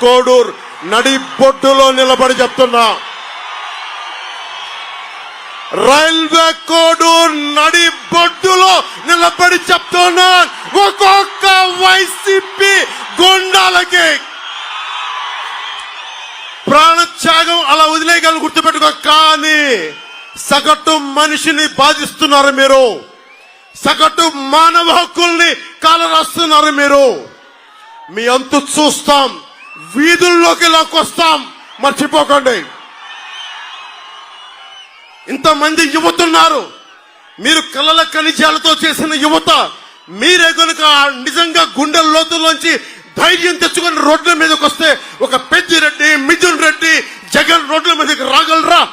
కోడూర్ నడి బొడ్డులో నిలబడి చెప్తున్నా. రైల్వే కోడూర్ నడి బొడ్డులో నిలబడి చెప్తున్నా. ఒక్కొక్క వైసీపీ గుండాలకి ప్రాణత్యాగం అలా వదిలేయగలను గుర్తుపెట్టుకో. కానీ సగటు మనిషిని బాధిస్తున్నారు మీరు. సగటు మానవ హక్కుల్ని కాలరాస్తున్నారు మీరు. మీ అంతు చూస్తాం. వీధుల్లోకి లాక్కొస్తాం. మర్చిపోకండి. ఇంతమంది యువతున్నారు. మీరు కలల ఖనిజాలతో చేసిన యువత మీరే కనుక నిజంగా గుండెల లోతుల్లోంచి ధైర్యం తెచ్చుకొని రోడ్ల మీదకి వస్తే ఒక పెద్దిరెడ్డి మిథున్ రెడ్డి జగన్ రోడ్ల మీదకి రాగలరా?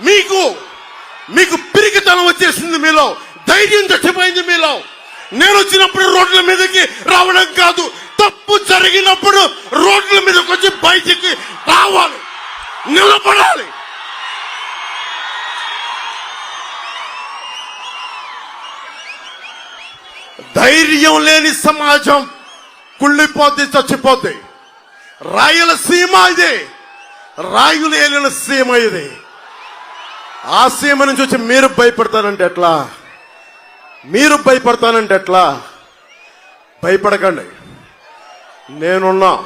మీకు మీకు పిరికితనం వచ్చేసింది మీలో. ధైర్యం చచ్చిపోయింది మీలో. నేను వచ్చినప్పుడు రోడ్ల మీదకి రావడం కాదు. తప్పు జరిగినప్పుడు రోడ్ల మీదకి వచ్చి బయటికి రావాలి. నిలబడాలి. ధైర్యం లేని సమాజం కుళ్ళిపోతే చచ్చిపోతే రాయలసీమ ఇది. రాయులు ఏలిన సీమ ఇది. ఆ సీమ నుంచి వచ్చి మీరు భయపడతానంటే ఎట్లా? మీరు భయపడతానంటే ఎట్లా? భయపడకండి. నేనున్నా.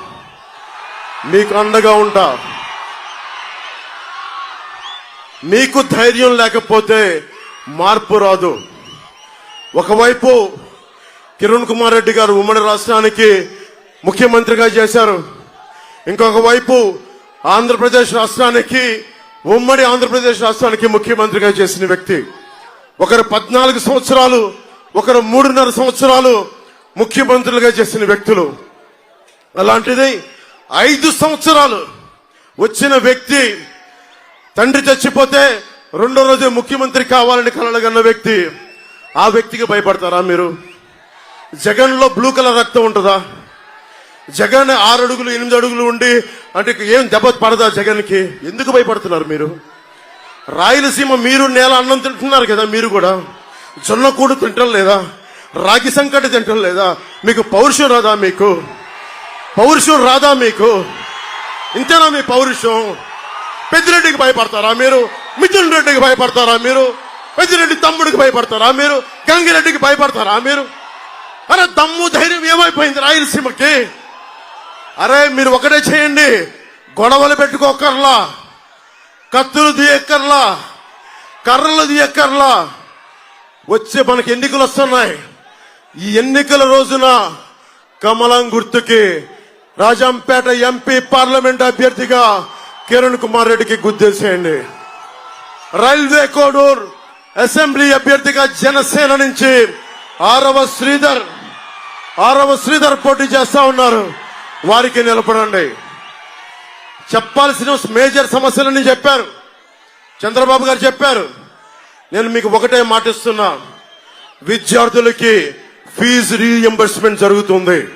మీకు అండగా ఉంటా. మీకు ధైర్యం లేకపోతే మార్పు రాదు. ఒకవైపు కిరణ్ కుమార్ రెడ్డి గారు ఉమ్మడి రాష్ట్రానికి ముఖ్యమంత్రిగా చేశారు. ఇంకొక వైపు ఆంధ్రప్రదేశ్ రాష్ట్రానికి ఉమ్మడి ఆంధ్రప్రదేశ్ రాష్ట్రానికి ముఖ్యమంత్రిగా చేసిన వ్యక్తి. ఒకరు పద్నాలుగు సంవత్సరాలు ఒకరు మూడున్నర సంవత్సరాలు ముఖ్యమంత్రులుగా చేసిన వ్యక్తులు. అలాంటిది ఐదు సంవత్సరాలు వచ్చిన వ్యక్తి తండ్రి చచ్చిపోతే రెండో రోజు ముఖ్యమంత్రి కావాలని కలలుగన్న వ్యక్తి ఆ వ్యక్తికి భయపడతారా మీరు? జగన్లో బ్లూ కలర్ రక్తం ఉంటుందా? జగన్ ఆరు అడుగులు ఎనిమిది అడుగులు ఉండి అంటే ఏం దెబ్బ పడదా జగన్కి ఎందుకు భయపడుతున్నారు మీరు? రాయలసీమ మీరు నేల అన్నం తింటున్నారు కదా మీరు కూడా. జొన్న కూడు తింటం లేదా? రాగి సంకటి తింటం లేదా? మీకు పౌరుషం రాదా మీకు? పౌరుషం రాదా మీకు? ఇంతేనా మీ పౌరుషం? పెద్దిరెడ్డికి భయపడతారా మీరు? మిథున్ రెడ్డికి భయపడతారా మీరు? పెద్దిరెడ్డి తమ్ముడికి భయపడతారా మీరు? గంగిరెడ్డికి భయపడతారా మీరు? అరే దమ్ము ధైర్యం ఏమైపోయింది రాయలసీమకి? అరే మీరు ఒకటే చేయండి. గొడవలు పెట్టుకోకర్లా. కత్తులు తీయక్కర్లా. కర్రలు తీయక్కర్లా. వచ్చే మనకి ఎన్నికలు వస్తున్నాయి. ఈ ఎన్నికల రోజున కమలం గుర్తుకి రాజంపేట ఎంపీ పార్లమెంట్ అభ్యర్థిగా కిరణ్ కుమార్ రెడ్డికి గుర్తేసేయండి రైల్వే కోడూర్ అసెంబ్లీ అభ్యర్థిగా జనసేన నుంచి ఆరవ శ్రీధర్ ఆరవ శ్రీధర్ పోటీ చేస్తా ఉన్నారు. వారికి నిలబడండి. చెప్పాల్సిన మేజర్ సమస్యలని చెప్పారు. చంద్రబాబు గారు చెప్పారు. నేను మీకు ఒకటే మాటిస్తున్నా. విద్యార్థులకి ఫీజు రీఎంబర్స్మెంట్ జరుగుతుంది.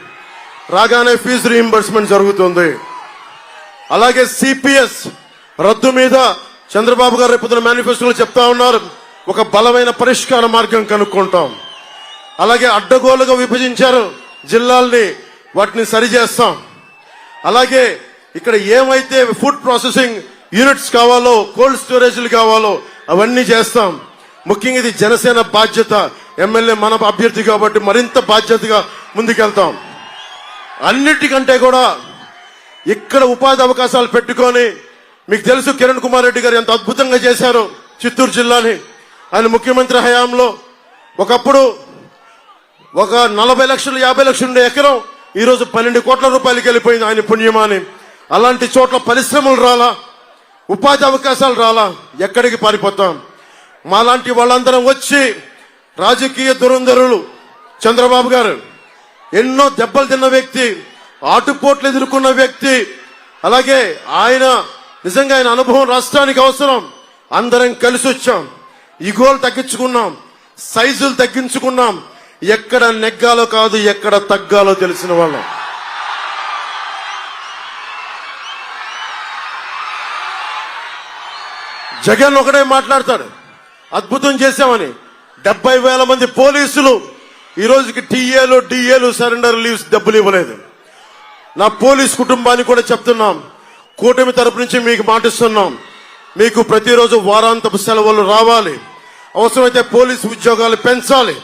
రాగానే ఫీజు రీఎంబర్స్మెంట్ జరుగుతుంది. అలాగే సిపిఎస్ రద్దు మీద చంద్రబాబు గారు రేపు మేనిఫెస్టోలో చెప్తా ఉన్నారు. ఒక బలమైన పరిష్కార మార్గం కనుక్కుంటాం. అలాగే అడ్డగోలుగా విభజించారు జిల్లాల్ని వాటిని సరిచేస్తాం. అలాగే ఇక్కడ ఏమైతే ఫుడ్ ప్రాసెసింగ్ యూనిట్స్ కావాలో కోల్డ్ స్టోరేజ్లు కావాలో అవన్నీ చేస్తాం. ముఖ్యంగా ఇది జనసేన బాధ్యత. ఎమ్మెల్యే మన అభ్యర్థి కాబట్టి మరింత బాధ్యతగా ముందుకెళ్తాం. అన్నిటికంటే కూడా ఇక్కడ ఉపాధి అవకాశాలు పెట్టుకొని మీకు తెలుసు కిరణ్ కుమార్ రెడ్డి గారు ఎంత అద్భుతంగా చేశారు చిత్తూరు జిల్లాని. ఆయన ముఖ్యమంత్రి హయాంలో ఒకప్పుడు ఒక నలభై లక్షలు యాభై లక్షలు ఉండే ఎకరం ఈరోజు పన్నెండు కోట్ల రూపాయలకి వెళ్ళిపోయింది ఆయన పుణ్యమాని. అలాంటి చోట్ల పరిశ్రమలు రాలా ఉపాధి అవకాశాలు రాలా ఎక్కడికి పారిపోతాం? మాలాంటి వాళ్ళందరం వచ్చి రాజకీయ దురంధరులు. చంద్రబాబు గారు ఎన్నో దెబ్బలు తిన్న వ్యక్తి ఆటుపోట్లు ఎదుర్కొన్న వ్యక్తి. అలాగే ఆయన నిజంగా ఆయన అనుభవం రాష్ట్రానికి అవసరం. అందరం కలిసి వచ్చాం. ఇగోలు తగ్గించుకున్నాం. సైజులు తగ్గించుకున్నాం. ఎక్కడ నెగ్గాలో కాదు ఎక్కడ తగ్గాలో తెలిసిన వాళ్ళం. జగన్ ఒకటే మాట్లాడతాడు. అద్భుతం చేశామని. డెబ్బై వేల మంది పోలీసులు ఈ రోజుకి టీఏలు డిఏలు సరెండర్ లీవ్స్ డబ్బులు ఇవ్వలేదు. నా పోలీస్ కుటుంబానికి కూడా చెప్తున్నాం. కూటమి తరపు నుంచి మీకు మాటిస్తున్నాం. మీకు ప్రతిరోజు వారాంతపు సెలవులు రావాలి. అవసరమైతే పోలీసు ఉద్యోగాలు పెంచాలి.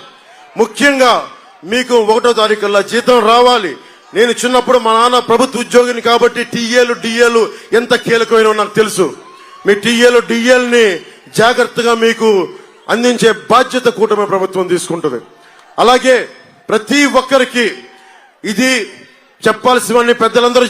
ముఖ్యంగా మీకు ఒకటో తారీఖుల్లో జీతం రావాలి. నేను చిన్నప్పుడు మా నాన్న ప్రభుత్వ ఉద్యోగిని కాబట్టి టీఏలు డిఏలు ఎంత కీలకమైన నాకు తెలుసు. మీ టీఏలు డిఏల్ని జాగ్రత్తగా మీకు అందించే బాధ్యత కూటమి ప్రభుత్వం తీసుకుంటుంది. అలాగే ప్రతి ఒక్కరికి ఇది చెప్పాల్సినవన్నీ పెద్దలందరూ